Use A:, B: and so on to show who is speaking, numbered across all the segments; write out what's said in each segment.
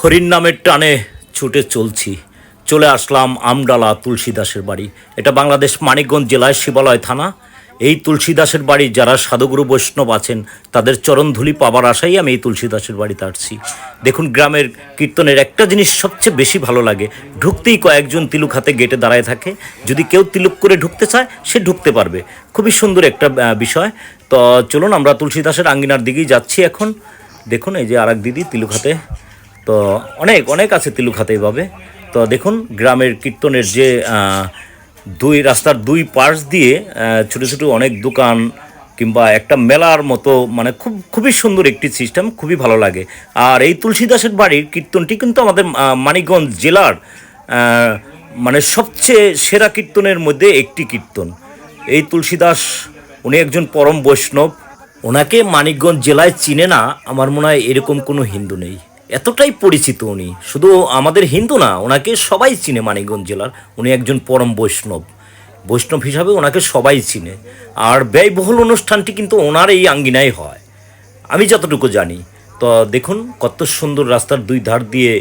A: হরিণ নামের টানে ছুটে চলছি। চলে আসলাম আমডালা তুলসীদাসের বাড়ি। এটা বাংলাদেশ মানিকগঞ্জ জেলায় শিবালয় থানা। এই তুলসীদাসের বাড়ি যারা সাধুগুরু বৈষ্ণব আছেন, তাদের চরণধুলি পাবার আশাই আমি এই তুলসীদাসের বাড়িতে আসছি। দেখুন, গ্রামের কীর্তনের একটা জিনিস সবচেয়ে বেশি ভালো লাগে। ঢুকতেই কয়েকজন তিলুক হাতে গেটে দাঁড়ায় থাকে। যদি কেউ তিলুক করে ঢুকতে চায়, সে ঢুকতে পারবে। খুবই সুন্দর একটা বিষয়। তো চলুন, আমরা তুলসীদাসের আঙ্গিনার দিকেই যাচ্ছি এখন। দেখুন, এই যে আর দিদি তিলুক হাতে তো অনেক অনেক আছে তিলুক হাতে এইভাবে তো দেখুন, গ্রামের কীর্তনের যে দুই রাস্তার দুই পাশ দিয়ে ছোটো ছোটো অনেক দোকান কিংবা একটা মেলার মতো মানে খুব, খুবই সুন্দর একটি সিস্টেম খুবই ভালো লাগে। আর এই তুলসীদাসের বাড়ির কীর্তনটি কিন্তু আমাদের মানিকগঞ্জ জেলার মানে সবচেয়ে সেরা কীর্তনের মধ্যে একটি কীর্তন। এই তুলসীদাস, উনি একজন পরম বৈষ্ণব। ওনাকে মানিকগঞ্জ জেলায় চিনে না, আমার মনে হয় এরকম কোনো হিন্দু নেই। এতটাই পরিচিত উনি। শুধু আমাদের হিন্দু না, ওনাকে সবাই চিনে মানিকগঞ্জ জেলার। উনি একজন পরম বৈষ্ণব। বৈষ্ণব হিসাবে ওনাকে সবাই চিনে। আর ব্যয়বহুল অনুষ্ঠানটি কিন্তু ওনার এই আঙ্গিনায় হয়। আমি যতটুকু জানি। তো দেখুন, কত সুন্দর রাস্তার দুই ধার দিয়ে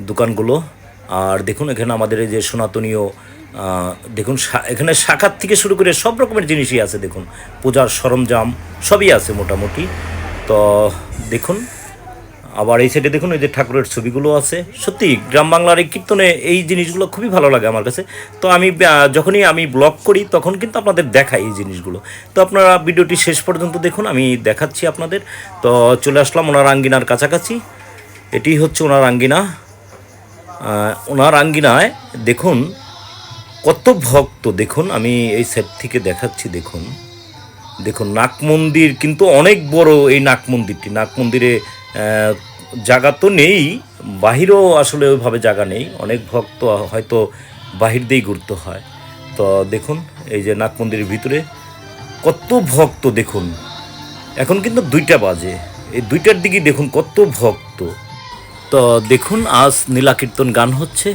A: দোকানগুলো। আর দেখুন, এখানে আমাদের এই যে সনাতনীয় দেখুন এখানে শাখার থেকে শুরু করে সব রকমের জিনিসই আছে, দেখুন। পূজার সরঞ্জাম সবই আছে মোটামুটি। তো দেখুন আবার এই সাইডে দেখুন এই যে ঠাকুরের ছবিগুলো আছে। সত্যি, গ্রাম বাংলার এই কীর্তনে এই জিনিসগুলো খুবই ভালো লাগে আমার কাছে। তো আমি যখনই আমি ব্লগ করি, তখন কিন্তু আপনাদের দেখাই এই জিনিসগুলো। তো আপনারা ভিডিওটি শেষ পর্যন্ত দেখুন, আমি দেখাচ্ছি আপনাদের। তো চলে আসলাম ওনার আঙ্গিনার কাছাকাছি। এটি হচ্ছে ওনার আঙ্গিনা। ওনার আঙ্গিনায় দেখুন, কত ভক্ত, দেখুন, আমি এই সেট থেকে দেখাচ্ছি, দেখুন। দেখুন নাক মন্দির কিন্তু অনেক বড় এই নাক মন্দিরটি নাক মন্দিরে জায়গা তো নেই, বাহিরও আসলে ওইভাবে জায়গা নেই, অনেক ভক্ত হয়তো বাহির দিয়েই ঘুরতে হয়। তো দেখুন, এই যে নাক মন্দিরের ভিতরে কত ভক্ত দেখুন। এখন কিন্তু দুইটা বাজে, এই দুইটার দিকে দেখুন কত ভক্ত। তো দেখুন, আজ নীলাকীর্তন গান হচ্ছে।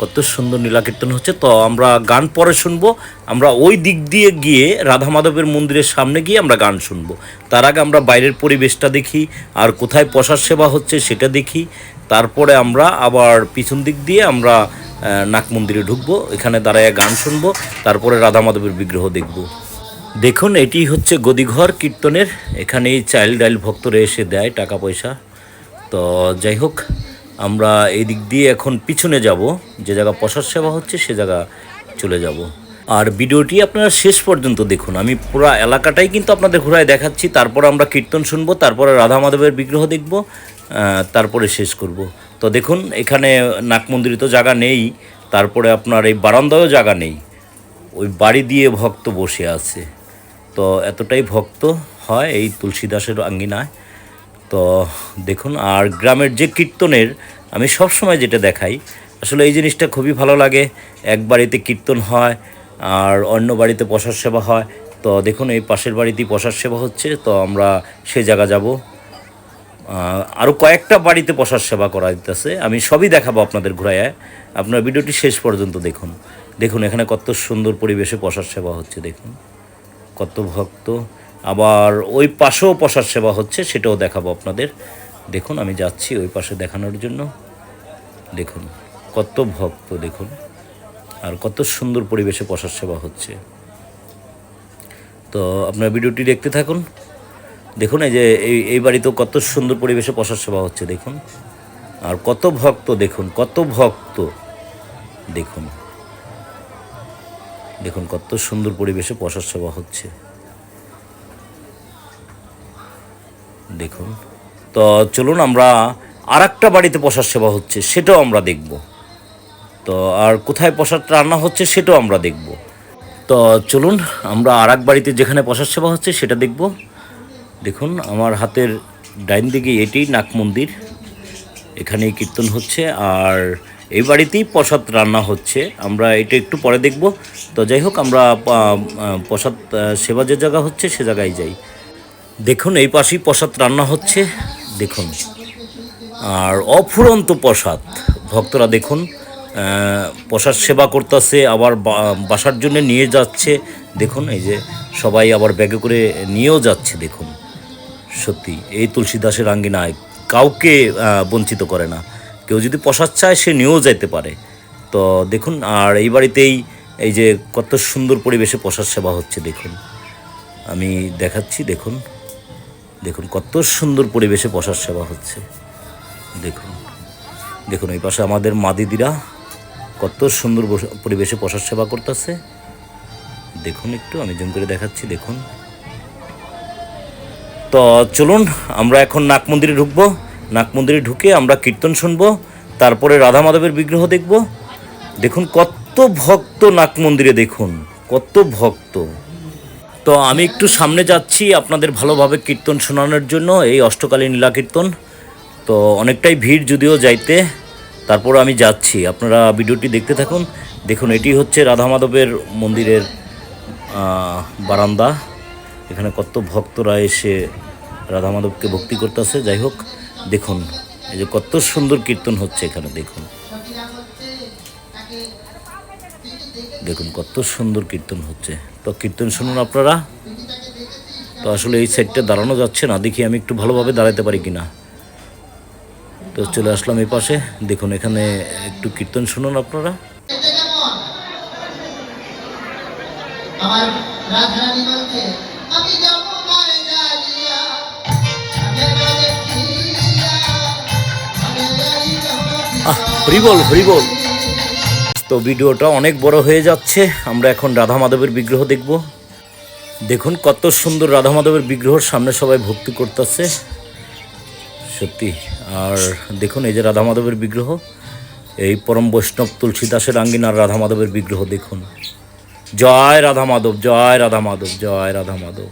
A: কত সুন্দর নীলাকীর্তন হচ্ছে। তো আমরা গান পরে শুনব। আমরা ওই দিক দিয়ে গিয়ে রাধা মাধবের মন্দিরের সামনে গিয়ে আমরা গান শুনব। তার আগে আমরা বাইরের পরিবেশটা দেখি, আর কোথায় প্রসাদ সেবা হচ্ছে সেটা দেখি। তারপরে আমরা আবার পিছন দিক দিয়ে আমরা নাক মন্দিরে ঢুকবো। এখানে দাঁড়ায় গান শুনব, তারপরে রাধা মাধবের বিগ্রহ দেখব। দেখুন, এটি হচ্ছে গদিঘর কীর্তনের। এখানে এই চাইল্ড ডাইল ভক্তরা এসে দেয় টাকা পয়সা। তো যাই হোক আমরা এই দিক দিয়ে এখন পিছনে যাব। যে জায়গা প্রসাদ সেবা হচ্ছে, সে জায়গা চলে যাব। আর ভিডিওটি আপনারা শেষ পর্যন্ত দেখুন। আমি পুরো এলাকাটাই কিন্তু আপনাদের ঘোরায় দেখাচ্ছি। তারপর আমরা কীর্তন শুনব, তারপরে রাধা মাধবের বিগ্রহ দেখব তারপরে শেষ করব। তো দেখুন, এখানে নাক মন্দিরে তো জায়গা নেই, তারপরে আপনার এই বারান্দায়ও জায়গা নেই। ওই বাড়ি দিয়ে ভক্ত বসে আছে। তো এতটাই ভক্ত হয় এই তুলসীদাসের আঙ্গিনায়। তো দেখুন, আর গ্রামের যে কীর্তনের আমি সব সময় যেটা দেখাই, আসলে এই জিনিসটা খুবই ভালো লাগে। এক বাড়িতে কীর্তন হয়, আর অন্য বাড়িতে প্রসাদ সেবা হয়। তো দেখুন, এই পাশের বাড়িতেই প্রসাদ সেবা হচ্ছে, তো আমরা সে জায়গা যাব। আরও কয়েকটা বাড়িতে প্রসাদ সেবা করা দিতেছে আমি সবই দেখাবো আপনাদের ঘুরায় আপনার ভিডিওটি শেষ পর্যন্ত দেখুন। দেখুন, এখানে কত সুন্দর পরিবেশে প্রসাদ সেবা হচ্ছে, দেখুন। কত ভক্ত। আবার ওই পাশেও প্রসাদ সেবা হচ্ছে, সেটাও দেখাবো আপনাদের। দেখুন, আমি যাচ্ছি ওই পাশে দেখানোর জন্য। দেখুন, কত ভক্ত, দেখুন। আর কত সুন্দর পরিবেশে প্রসাদ সেবা হচ্ছে। তো আপনার ভিডিওটি দেখতে থাকুন। দেখুন, এই যে এই এই বাড়িতেও কত সুন্দর পরিবেশে প্রসাদ সেবা হচ্ছে, দেখুন। আর কত ভক্ত, দেখুন, কত ভক্ত, দেখুন। দেখুন, কত সুন্দর পরিবেশে প্রসাদ সেবা হচ্ছে। দেখুন। তো চলুন আমরা আর একটা বাড়িতে প্রসাদ সেবা হচ্ছে, সেটাও আমরা দেখব। তো আর কোথায় প্রসাদ রান্না হচ্ছে, সেটাও আমরা দেখব। তো চলুন, আমরা আর এক বাড়িতে যেখানে প্রসাদ সেবা হচ্ছে, সেটা দেখব। দেখুন, আমার হাতের ডাইন দিকে এটি, নাক মন্দির। এখানেই কীর্তন হচ্ছে, আর এই বাড়িতেই প্রসাদ রান্না হচ্ছে। আমরা এটা একটু পরে দেখব। তো যাই হোক, আমরা প্রসাদ সেবা যে জায়গা হচ্ছে, সে জায়গায় যাই। দেখুন, এই পাশেই প্রসাদ রান্না হচ্ছে, দেখুন। আর অফুরন্ত প্রসাদ, ভক্তরা দেখুন প্রসাদ সেবা করতেছে, আবার বাসার জন্য নিয়ে যাচ্ছে, দেখুন, এই যে সবাই আবার ব্যাগে করে নিয়েও যাচ্ছে, দেখুন। সত্যি, এই তুলসীদাসের আঙ্গিনায় কাউকে বঞ্চিত করে না। কেউ যদি প্রসাদ চায়, সে নিয়েও যাইতে পারে। তো দেখুন, আর এই বাড়িতেই এই যে কত সুন্দর পরিবেশে প্রসাদ সেবা হচ্ছে, দেখুন। আমি দেখাচ্ছি, দেখুন। দেখুন, কত সুন্দর পরিবেশে প্রসাদ সেবা হচ্ছে। দেখুন দেখুন, এই পাশে আমাদের মা দিদিরা কত সুন্দর পরিবেশে প্রসাদ সেবা করতেছে। দেখুন একটু, আমি জুম করে দেখাচ্ছি, দেখুন। তো চলুন, আমরা এখন নাক মন্দিরে ঢুকবো। নাক মন্দিরে ঢুকে আমরা কীর্তন শুনব, তারপরে রাধা মাধবের বিগ্রহ দেখব। দেখুন, কত ভক্ত নাক মন্দিরে, দেখুন, কত ভক্ত। তো আমি একটু সামনে যাচ্ছি আপনাদের ভালোভাবে কীর্তন শোনানোর জন্য, এই অষ্টকালী নীলা কীর্তন তো অনেকটাই ভিড় যদিও যাইতে, তারপর আমি যাচ্ছি। আপনারা ভিডিওটি দেখতে থাকুন। দেখুন, এটি হচ্ছে রাধা মাধবের মন্দিরের বারান্দা। এখানে কত ভক্তরা এসে রাধা মাধবকে ভক্তি করতেছে। যাই হোক, দেখুন, এই যে কত সুন্দর কীর্তন হচ্ছে এখানে, দেখুন। দেখুন কত সুন্দর কীর্তন হচ্ছে। তো কীর্তন শুনুন আপনারা। তো আসলে এই সাইডটা দাঁড়ানো যাচ্ছে না দেখি আমি একটু ভালোভাবে দাঁড়াতে পারি কিনা। তো চলে আসলাম এই পাশে। দেখুন এখানে একটু কীর্তন শুনুন আপনারা।
B: আমার রাধারানী বলছে আমি যাব গায়ে জ্বালিয়া আমি
A: তো ভিডিওটা অনেক বড় হয়ে যাচ্ছে। আমরা এখন রাধা মাধবের বিগ্রহ দেখব। দেখুন কত সুন্দর রাধা মাধবের বিগ্রহর সামনে সবাই ভক্তি করতেছে। সত্যি, আর দেখুন এই যে রাধা মাধবের বিগ্রহ। এই পরম বৈষ্ণব তুলসী দাসের আঙ্গিনার রাধা মাধবের বিগ্রহ দেখুন। জয় রাধা মাধব জয় রাধা মাধব জয় রাধা মাধব